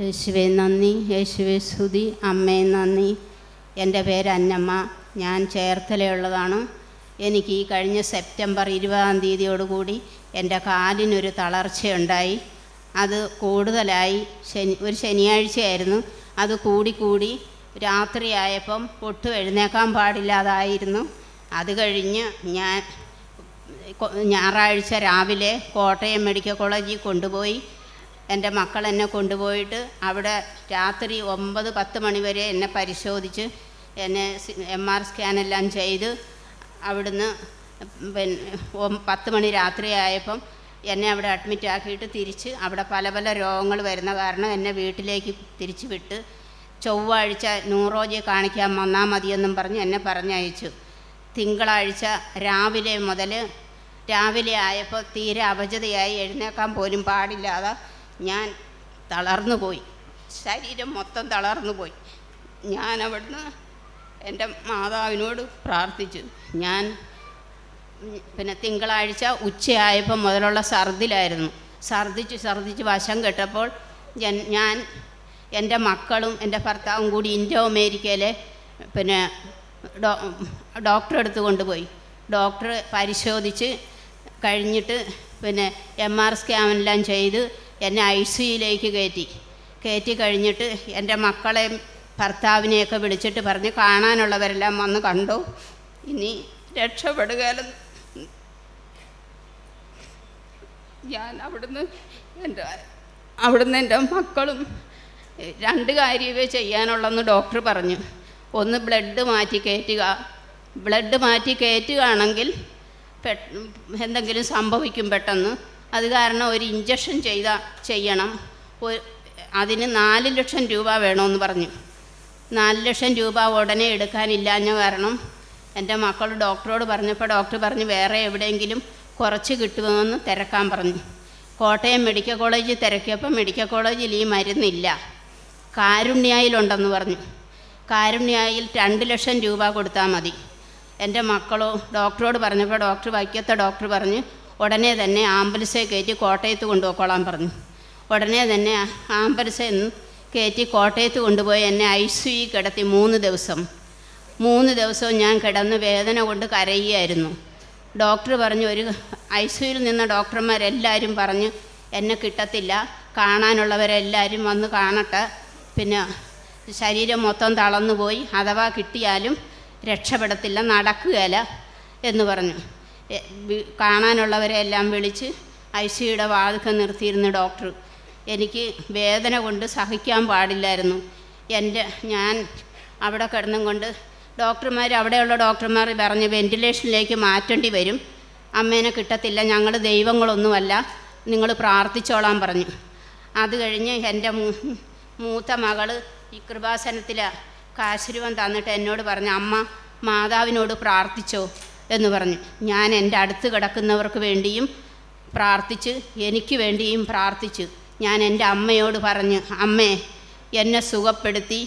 യേശുവെ നന്ദി. യേശുവെ സ്തുതി. അമ്മേ നന്ദി. എന്റെ പേര് അന്നമ്മ. ഞാൻ ചേർത്തലയുള്ളതാണ്. എനിക്ക് ഈ കഴിഞ്ഞ സെപ്റ്റംബർ ഇരുപതാം തീയതിയോടുകൂടി എന്റെ കാലിനൊരു തളർച്ചയുണ്ടായി. അത് കൂടുതലായി ശനി ഒരു ശനിയാഴ്ചയായിരുന്നു. അത് കൂടിക്കൂടി രാത്രിയായപ്പം ഒട്ടും എഴുന്നേക്കാൻ പാടില്ലാതായിരുന്നു. അത് കഴിഞ്ഞ് ഞാൻ ഞായറാഴ്ച രാവിലെ കോട്ടയം മെഡിക്കൽ കോളേജിൽ കൊണ്ടുപോയി. എന്റെ മക്കൾ എന്നെ കൊണ്ടുപോയിട്ട് അവിടെ രാത്രി ഒമ്പത് പത്ത് മണിവരെ എന്നെ പരിശോധിച്ച് എന്നെ എം ആർ സ്കാനെല്ലാം ചെയ്ത് അവിടുന്ന് പിന്നെ പത്ത് മണി രാത്രി ആയപ്പം എന്നെ അവിടെ അഡ്മിറ്റ് ആക്കിയിട്ട് തിരിച്ച് അവിടെ പല പല രോഗങ്ങൾ വരുന്ന കാരണം എന്നെ വീട്ടിലേക്ക് തിരിച്ചു വിട്ട് ചൊവ്വാഴ്ച ന്യൂറോജിയെ കാണിക്കാൻ വന്നാൽ മതിയെന്നും പറഞ്ഞ് എന്നെ പറഞ്ഞയച്ചു. തിങ്കളാഴ്ച രാവിലെ മുതൽ രാവിലെ ആയപ്പോൾ തീരെ അവജതയായി എഴുന്നേക്കാൻ പോലും പാടില്ലാതെ ഞാൻ തളർന്നു പോയി. ശരീരം മൊത്തം തളർന്നു പോയി. ഞാൻ അവിടുന്ന് എന്റെ മാതാവിനോട് പ്രാർത്ഥിച്ചു. ഞാൻ പിന്നെ തിങ്കളാഴ്ച ഉച്ചയായപ്പോൾ മുതലുള്ള ഛർദിലായിരുന്നു ഛർദിച്ച് ഛർദിച്ച് വശം കെട്ടപ്പോൾ ഞാൻ- എന്റെ മക്കളും എന്റെ ഭർത്താവും കൂടി ഇൻഡോ അമേരിക്കയിലെ പിന്നെ ഡോക്ടറെ അടുത്ത് കൊണ്ടുപോയി. ഡോക്ടർ പരിശോധിച്ച് കഴിഞ്ഞിട്ട് പിന്നെ എം ആർ സ്കാനെല്ലാം ചെയ്ത് എന്നെ ഐ സിയിലേക്ക് കയറ്റി. കയറ്റി കഴിഞ്ഞിട്ട് എന്റെ മക്കളെയും ഭർത്താവിനെയൊക്കെ വിളിച്ചിട്ട് പറഞ്ഞ് കാണാനുള്ളവരെല്ലാം വന്ന് കണ്ടു. ഇനി രക്ഷപ്പെടുകയെന്ന് ഞാൻ അവിടുന്ന് എന്റെ അവിടുന്ന് എന്റെ മക്കളും രണ്ട് കാര്യമേ ചെയ്യാനുള്ളെന്ന് ഡോക്ടർ പറഞ്ഞു. ഒന്ന് ബ്ലഡ് മാറ്റി കയറ്റുക. ബ്ലഡ് മാറ്റി കയറ്റുകയാണെങ്കിൽ എന്തെങ്കിലും സംഭവിക്കും പെട്ടെന്ന്. അത് കാരണം ഒരു ഇഞ്ചക്ഷൻ ചെയ്ത ചെയ്യണം. അതിന് നാല് ലക്ഷം രൂപ വേണമെന്ന് പറഞ്ഞു. നാല് ലക്ഷം രൂപ ഉടനെ എടുക്കാനില്ലാഞ്ഞ കാരണം എന്റെ മക്കൾ ഡോക്ടറോട് പറഞ്ഞപ്പോൾ ഡോക്ടർ പറഞ്ഞു വേറെ എവിടെയെങ്കിലും കുറച്ച് കിട്ടുമെന്ന് തിരക്കാൻ പറഞ്ഞു. കോട്ടയം മെഡിക്കൽ കോളേജിൽ തിരക്കിയപ്പോൾ മെഡിക്കൽ കോളേജിൽ ഈ മരുന്നില്ല. കാരുണ്യായിലുണ്ടെന്ന് പറഞ്ഞു. കാരുണ്യായിൽ രണ്ട് ലക്ഷം രൂപ കൊടുത്താൽ മതി. എന്റെ മക്കളോ ഡോക്ടറോട് പറഞ്ഞപ്പോൾ ഡോക്ടർ വൈക്കത്തെ ഡോക്ടർ പറഞ്ഞ് ഉടനെ തന്നെ ആംബുലൻസെ കയറ്റി കോട്ടയത്ത് കൊണ്ടുപോയിക്കോളാൻ പറഞ്ഞു. ഉടനെ തന്നെ ആംബുലൻസിൽ കയറ്റി കോട്ടയത്ത് കൊണ്ടുപോയി എന്നെ ഐ സി കിടത്തി മൂന്ന് ദിവസം. മൂന്ന് ദിവസവും ഞാൻ കിടന്ന് വേദന കൊണ്ട് കരയുകയായിരുന്നു. ഡോക്ടർ പറഞ്ഞു ഒരു ഐ സിയിൽ നിന്ന ഡോക്ടർമാരെല്ലാവരും പറഞ്ഞു എന്നെ കിട്ടത്തില്ല കാണാനുള്ളവരെല്ലാവരും വന്ന് കാണട്ടെ. പിന്നെ ശരീരം മൊത്തം തളർന്നു പോയി അഥവാ കിട്ടിയാലും രക്ഷപ്പെടത്തില്ല നടക്കുകയില്ല എന്ന് പറഞ്ഞു. കാണാനുള്ളവരെ എല്ലാം വിളിച്ച് ഐ സിയുടെ വാതുക്കം നിർത്തിയിരുന്ന ഡോക്ടർ എനിക്ക് വേദന കൊണ്ട് സഹിക്കാൻ പാടില്ലായിരുന്നു. എന്റെ ഞാൻ അവിടെ കിടന്നും കൊണ്ട് ഡോക്ടർമാർ അവിടെയുള്ള ഡോക്ടർമാർ പറഞ്ഞ് വെന്റിലേഷനിലേക്ക് മാറ്റേണ്ടി വരും. അമ്മേനെ കിട്ടത്തില്ല ഞങ്ങൾ ദൈവങ്ങളൊന്നുമല്ല നിങ്ങൾ പ്രാർത്ഥിച്ചോളാൻ പറഞ്ഞു. അത് കഴിഞ്ഞ് എന്റെ മൂത്ത മകൾ ഈ കൃപാസനത്തിലെ കാശുരുവം തന്നിട്ട് എന്നോട് പറഞ്ഞു അമ്മ മാതാവിനോട് പ്രാർത്ഥിച്ചോ എന്ന് പറഞ്ഞു. ഞാൻ എന്റെ അടുത്ത് കിടക്കുന്നവർക്ക് വേണ്ടിയും പ്രാർത്ഥിച്ച് എനിക്ക് വേണ്ടിയും പ്രാർത്ഥിച്ചു ഞാൻ എന്റെ അമ്മയോട് പറഞ്ഞു അമ്മേ എന്നെ സുഖപ്പെടുത്തി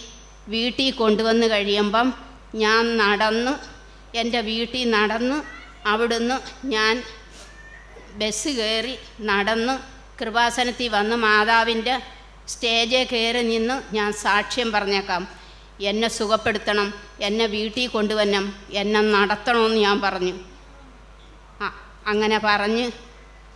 വീട്ടിൽ കൊണ്ടുവന്ന് കഴിയുമ്പം ഞാൻ നടന്ന് എന്റെ വീട്ടിൽ നടന്ന് അവിടുന്ന് ഞാൻ ബസ് കയറി നടന്ന് കൃപാസനത്തിൽ വന്ന് മാതാവിന്റെ സ്റ്റേജിൽ കയറി നിന്ന് ഞാൻ സാക്ഷ്യം പറഞ്ഞേക്കാം. എന്നെ സുഖപ്പെടുത്തണം എന്നെ വീട്ടിൽ കൊണ്ടുവരണം എന്നെ നടത്തണമെന്ന് ഞാൻ പറഞ്ഞു. ആ, അങ്ങനെ പറഞ്ഞ്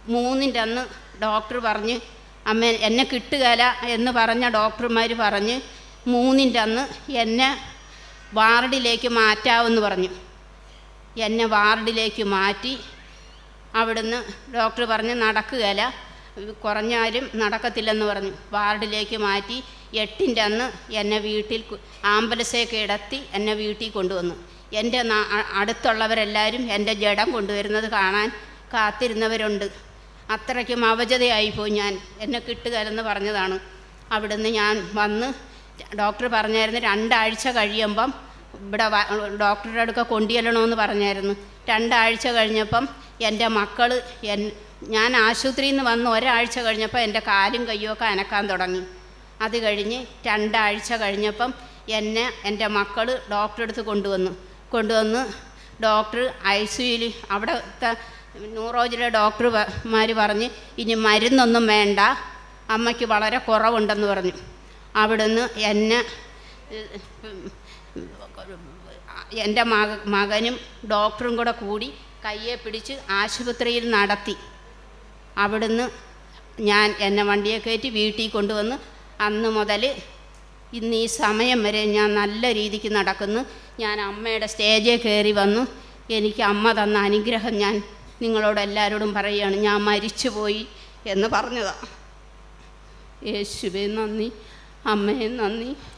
മൂന്നിന്റെ അന്ന് ഡോക്ടർ പറഞ്ഞ് അമ്മ എന്നെ കിട്ടുകയില്ല എന്ന് പറഞ്ഞ ഡോക്ടർമാർ പറഞ്ഞ് മൂന്നിന്റെ അന്ന് എന്നെ വാർഡിലേക്ക് മാറ്റാമെന്ന് പറഞ്ഞു. എന്നെ വാർഡിലേക്ക് മാറ്റി അവിടുന്ന് ഡോക്ടർ പറഞ്ഞ് നടക്കുകയില്ല കുറഞ്ഞാലും നടക്കത്തില്ലെന്ന് പറഞ്ഞു. വാർഡിലേക്ക് മാറ്റി എട്ടിന്റെ അന്ന് എന്നെ വീട്ടിൽ ആംബുലൻസേ കിടത്തി എന്നെ വീട്ടിൽ കൊണ്ടുവന്നു. എന്റെ അടുത്തുള്ളവരെല്ലാവരും എന്റെ ജഡം കൊണ്ടുവരുന്നത് കാണാൻ കാത്തിരുന്നവരുണ്ട്. അത്രയ്ക്കും അവജതയായിപ്പോയി ഞാൻ. എന്നെ കിട്ടുകയെന്ന് പറഞ്ഞതാണ്. അവിടുന്ന് ഞാൻ വന്ന് ഡോക്ടർ പറഞ്ഞായിരുന്നു രണ്ടാഴ്ച കഴിയുമ്പം ഇവിടെ ഡോക്ടറുടെ അടുക്ക കൊണ്ടുചെല്ലണമെന്ന് പറഞ്ഞായിരുന്നു. രണ്ടാഴ്ച കഴിഞ്ഞപ്പം എന്റെ മക്കൾ എൻ ഞാൻ ആശുപത്രിയിൽ നിന്ന് വന്ന് ഒരാഴ്ച കഴിഞ്ഞപ്പോൾ എന്റെ കാലും കയ്യുമൊക്കെ അനക്കാൻ തുടങ്ങി. അത് കഴിഞ്ഞ് രണ്ടാഴ്ച കഴിഞ്ഞപ്പം എന്നെ എന്റെ മക്കൾ ഡോക്ടറെ അടുത്ത് കൊണ്ടുവന്നു. കൊണ്ടുവന്ന് ഡോക്ടർ ഐ സിയിൽ അവിടുത്തെ ന്യൂറോജിലെ ഡോക്ടർമാർ പറഞ്ഞ് ഇനി മരുന്നൊന്നും വേണ്ട അമ്മയ്ക്ക് വളരെ കുറവുണ്ടെന്ന് പറഞ്ഞു. അവിടുന്ന് എന്നെ എന്റെ മക മകനും ഡോക്ടറും കൂടെ കൂടി കയ്യെ പിടിച്ച് ആശുപത്രിയിൽ നടത്തി. അവിടുന്ന് ഞാൻ എന്നെ വണ്ടിയെ കയറ്റി വീട്ടിൽ കൊണ്ടുവന്ന് അന്ന് മുതൽ ഇന്ന് ഈ സമയം വരെ ഞാൻ നല്ല രീതിക്ക് നടക്കുന്നു. ഞാൻ അമ്മയുടെ സ്റ്റേജിൽ കയറി വന്നു. എനിക്ക് അമ്മ തന്ന അനുഗ്രഹം ഞാൻ നിങ്ങളോട് എല്ലാവരോടും പറയുകയാണ്. ഞാൻ മരിച്ചുപോയി എന്ന് പറഞ്ഞതാണ് യേശുവേ നന്ദി. അമ്മയെ നന്ദി.